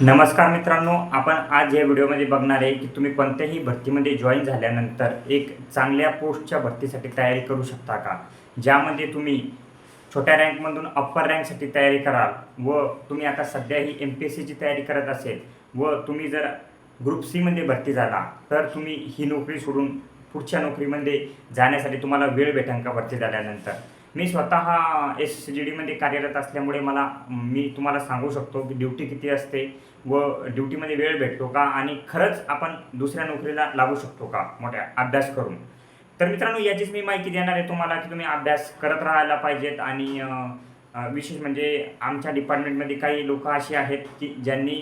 नमस्कार मित्रांनो आपण आज या व्हिडिओमध्ये बघणार आहे की तुम्ही कोणत्याही भरतीमध्ये जॉईन झाल्यानंतर एक चांगल्या पोस्टच्या भरतीसाठी तयारी करू शकता का? ज्यामध्ये तुम्ही छोट्या रँकमधून अप्पर रँकसाठी तयारी कराल व तुम्ही आता सध्या ही एम पी एस सीची तयारी करत असेल व तुम्ही जर ग्रुप सीमध्ये भरती झाला तर तुम्ही ही नोकरी सोडून पुढच्या नोकरीमध्ये जाण्यासाठी तुम्हाला वेळ भेटेल का भरती झाल्यानंतर? मी स्वतः एस जी डीमध्ये कार्यरत असल्यामुळे मला मी तुम्हाला सांगू शकतो की ड्युटी किती असते व ड्युटीमध्ये वेळ भेटतो का आणि खरंच आपण दुसऱ्या नोकरीला लागू शकतो का? मोठ्या अभ्यास करून. तर मित्रांनो याचीच मी माहिती देणार आहे तुम्हाला की तुम्ही अभ्यास करत राहायला पाहिजेत आणि विशेष म्हणजे आमच्या डिपार्टमेंटमध्ये काही लोक अशी आहेत की ज्यांनी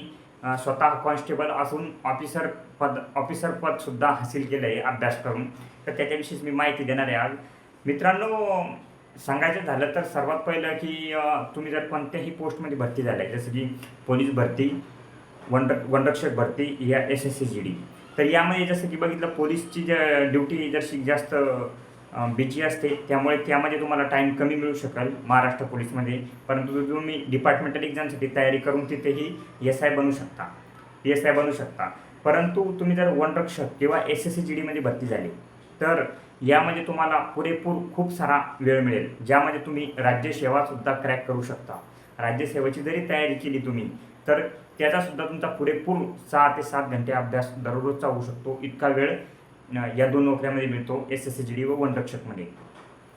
स्वतः कॉन्स्टेबल असून ऑफिसर पद ऑफिसर पदसुद्धा हासिल केलं आहे अभ्यास करून. तर त्याच्याविषयीच मी माहिती देणार आहे आज. मित्रांनो सांगायचं झालं तर सर्वात पहिलं की तुम्ही जर कोणत्याही पोस्टमध्ये भरती झाल्या जसं की पोलीस भरती वन वनरक्षक भरती या S S C G D तर यामध्ये जसं की बघितलं पोलीसची ज ड्युटी जशी जास्त बिची असते त्यामुळे त्यामध्ये तुम्हाला टाईम कमी मिळू शकेल महाराष्ट्र पोलीसमध्ये. परंतु तुम्ही डिपार्टमेंटल एक्झामसाठी तयारी करून तिथेही एस आय बनू शकता. एस आय बनू शकता. परंतु तुम्ही जर वनरक्षक किंवा एस एस सी जी डीमध्ये भरती झाली तर यामध्ये तुम्हाला पुरेपूर खूप सारा वेळ मिळेल ज्यामध्ये तुम्ही राज्यसेवासुद्धा क्रॅक करू शकता. राज्यसेवेची जरी तयारी केली तुम्ही तर त्याचासुद्धा तुमचा पुरेपूर सहा ते सात घंटे अभ्यास दररोजचा होऊ शकतो. इतका वेळ या दोन नोकऱ्यामध्ये मिळतो S S C G D व वनरक्षकमध्ये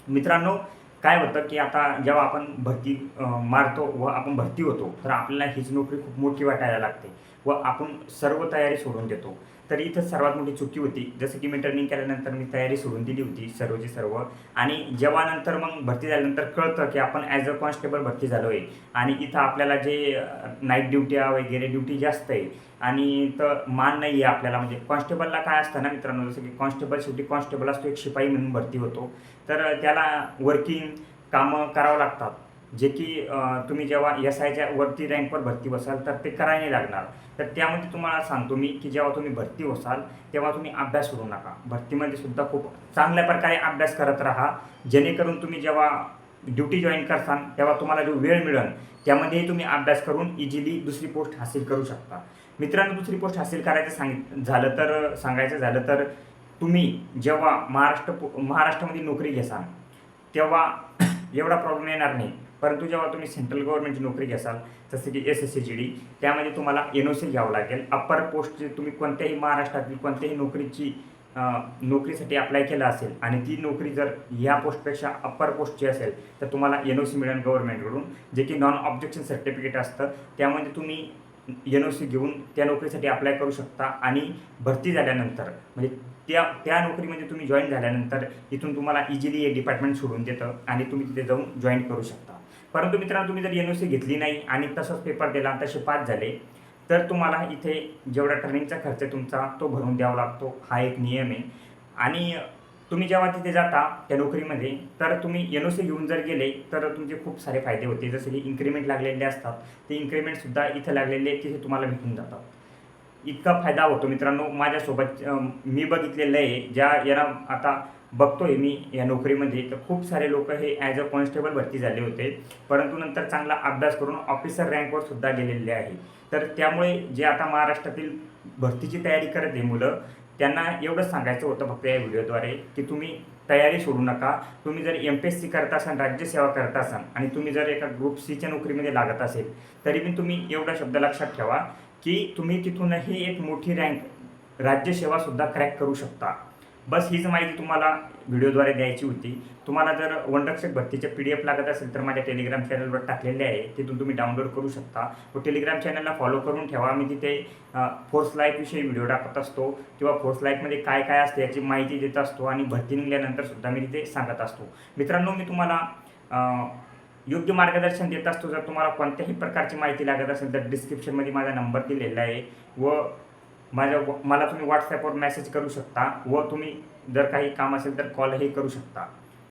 मित्रांनो काय होतं की आता जेव्हा आपण भरती मारतो व आपण भरती होतो तर आपल्याला हीच नोकरी खूप मोठी वाटायला लागते व आपण सर्व तयारी सोडून देतो. तर इथं सर्वात मोठी चुकी होती. जसं की मी टर्निंग केल्यानंतर मी तयारी सोडून दिली होती सर्वची सर्व. आणि जेव्हा नंतर मग भरती झाल्यानंतर कळतं की आपण ॲज अ कॉन्स्टेबल भरती झालो आहे आणि इथं आपल्याला जे नाईट ड्युट्या वगैरे ड्युटी जास्त आहे. आणि तर मान नाही आहे आपल्याला. म्हणजे कॉन्स्टेबलला काय असतं ना मित्रांनो जसं की कॉन्स्टेबल शेवटी कॉन्स्टेबल असतो एक शिपाई म्हणून भरती होतो. तर त्याला वर्किंग कामं करावं लागतात. जे की तुम्ही जेव्हा एस आयच्या वरती रँकवर भरती बसाल तर ते करायला लागणार. तर त्यामध्ये तुम्हाला सांगतो मी की जेव्हा तुम्ही भरती होसाल तेव्हा तुम्ही अभ्यास करू नका. भरतीमध्ये सुद्धा खूप चांगल्या प्रकारे अभ्यास करत राहा. जेणेकरून तुम्ही जेव्हा ड्युटी जॉईन करसान तेव्हा तुम्हाला जो वेळ मिळेल त्यामध्येही तुम्ही अभ्यास करून इझिली दुसरी पोस्ट हासिल करू शकता. मित्रांनो दुसरी पोस्ट हासिल करायचं सांग झालं तर सांगायचं झालं तर तुम्ही जेव्हा महाराष्ट्र पो- महाराष्ट्रामध्ये नोकरी घेसाल तेव्हा एवढा प्रॉब्लेम येणार नाही. परंतु जेव्हा तुम्ही सेंट्रल गव्हर्नमेंटची नोकरी घ्याल जसं की S S C G D त्यामध्ये तुम्हाला एन ओ सी घ्यावं लागेल. अप्पर पोस्ट तुम्ही कोणत्याही महाराष्ट्रातील कोणत्याही नोकरीची नोकरीसाठी अप्लाय केलं असेल आणि ती नोकरी जर ह्या पोस्टपेक्षा अप्पर पोस्टची असेल तर तुम्हाला एन ओ सी मिळेल गव्हर्नमेंटकडून जे की नॉन ऑब्जेक्शन सर्टिफिकेट असतं त्यामध्ये तुम्ही एन ओ सी घेऊन त्या नोकरीसाठी अप्लाय करू शकता आणि भरती झाल्यानंतर म्हणजे त्या त्या नोकरीमध्ये तुम्ही जॉईन झाल्यानंतर इथून तुम्हाला इझिली हे डिपार्टमेंट सोडून देतं आणि तुम्ही तिथे जाऊन जॉईन करू शकता. परंतु मित्रांनो तुम्ही जर एन ओ सी घेतली नाही आणि तसंच पेपर दिला आणि तसे पास झाले तर तुम्हाला इथे जेवढा ट्रेनिंगचा खर्च तुमचा तो भरून द्यावा लागतो. हा एक नियम आहे. आणि तुम्ही जेव्हा तिथे जाता त्या नोकरीमध्ये तर तुम्ही एन ओ सी घेऊन जर गेले तर तुमचे खूप सारे फायदे होते. जसे की इन्क्रीमेंट लागलेले असतात ते इन्क्रीमेंटसुद्धा इथं लागलेले तिथे तुम्हाला भेटून जातात. इतका फायदा होतो मित्रांनो. माझ्यासोबत मी बघितलेलं आहे ज्या याला आता बघतो आहे मी या नोकरीमध्ये. तर खूप सारे लोक हे ॲज अ कॉन्स्टेबल भरती झाले होते. परंतु नंतर चांगला अभ्यास करून ऑफिसर रँकवर सुद्धा गेलेले आहे. तर त्यामुळे जे आता महाराष्ट्रातील भरतीची तयारी करत आहे मुलं त्यांना एवढंच सांगायचं होतं फक्त या व्हिडिओद्वारे की तुम्ही तयारी सोडू नका. तुम्ही जर एम पी एस सी करत असाल राज्यसेवा करत असाल आणि तुम्ही जर एका ग्रुप सीच्या नोकरीमध्ये लागत असेल तरी पण तुम्ही एवढा शब्द लक्षात ठेवा की तुम्ही तिथूनही एक मोठी रँक राज्यसेवासुद्धा क्रॅक करू शकता. बस हीच माहिती तुम्हाला व्हिडिओद्वारे द्यायची होती. तुम्हाला जर वनरक्षक भरतीचे पी डी एफ लागत असेल तर माझ्या टेलिग्राम चॅनलवर टाकलेले आहे. तिथून तुम्ही डाउनलोड करू शकता. व टेलिग्राम चॅनलला फॉलो करून ठेवा. मी तिथे फोर्स लाईफविषयी व्हिडिओ टाकत असतो किंवा फोर्स लाईफमध्ये काय काय असते याची माहिती देत असतो आणि भरती निघाल्यानंतर सुद्धा मी तिथे सांगत असतो. मित्रांनो मी तुम्हाला योग्य मार्गदर्शन देत असतो. जर तुम्हाला कोणत्याही प्रकारची माहिती लागत असेल तर डिस्क्रिप्शनमध्ये माझा नंबर दिलेला आहे. व माझ्या मला तुम्ही व्हॉट्सॲपवर मेसेज करू शकता व तुम्ही जर काही काम असेल तर कॉलही करू शकता.